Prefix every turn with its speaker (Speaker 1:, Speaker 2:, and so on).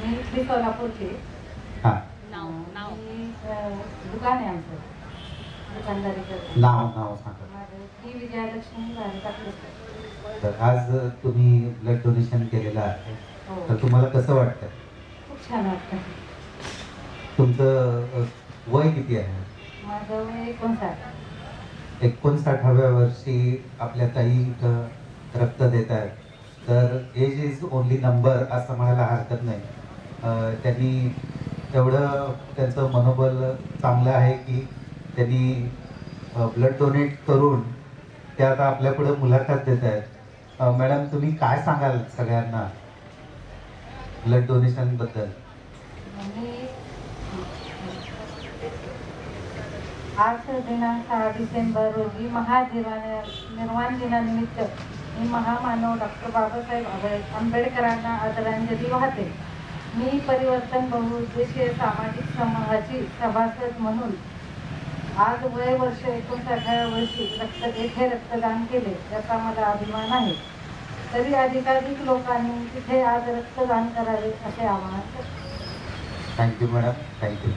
Speaker 1: मी इथली सोलापूरची.
Speaker 2: हां.
Speaker 3: नाव नाव.
Speaker 1: दुकान आहे आमचं. दुकानदारी करते.
Speaker 2: नाव नाव सांगा.
Speaker 1: माझं ती विजयालक्ष्मी भारी टाकले
Speaker 2: तर आज तुम्ही ब्लड डोनेशन केलेलं आहे.
Speaker 1: हो.
Speaker 2: तर तुम्हाला कसं वाटतं
Speaker 1: खूप छान वाटतं
Speaker 2: तुमचं अ, वय किती आहे?
Speaker 1: माझं वय एकोणसाठ.
Speaker 2: एकोणसाठाव्या वर्षी आपल्या ताई इथं रक्त देत आहेत तर एज इज ओनली नंबर असं म्हणायला हरकत नाही. त्यांनी तेवढं त्यांचं मनोबल चांगलं आहे की त्यांनी ब्लड डोनेट करून ते आता आपल्यापुढे मुलाखत देत आहेत. मॅडम तुम्ही काय सांगाल सगळ्यांना ब्लड डोनेशनबद्दल
Speaker 1: मी आज दिनांक सहा डिसेंबर रोजी महानिर्वाण निर्माण दिनानिमित्त मी महामानव डॉक्टर बाबासाहेब आंबेडकरांना आदरांजली वाहते. मी परिवर्तन बहुउद्देशीय सामाजिक समूहाची सभासद म्हणून. आज वय वर्ष एकोणसाठाव्या वर्षी रक्त येथे रक्तदान केले याचा मला अभिमान आहे. तरी अधिकाधिक लोकांनी तिथे आज रक्तदान करावे असे आवाहन करते.
Speaker 2: Thank you madam thank you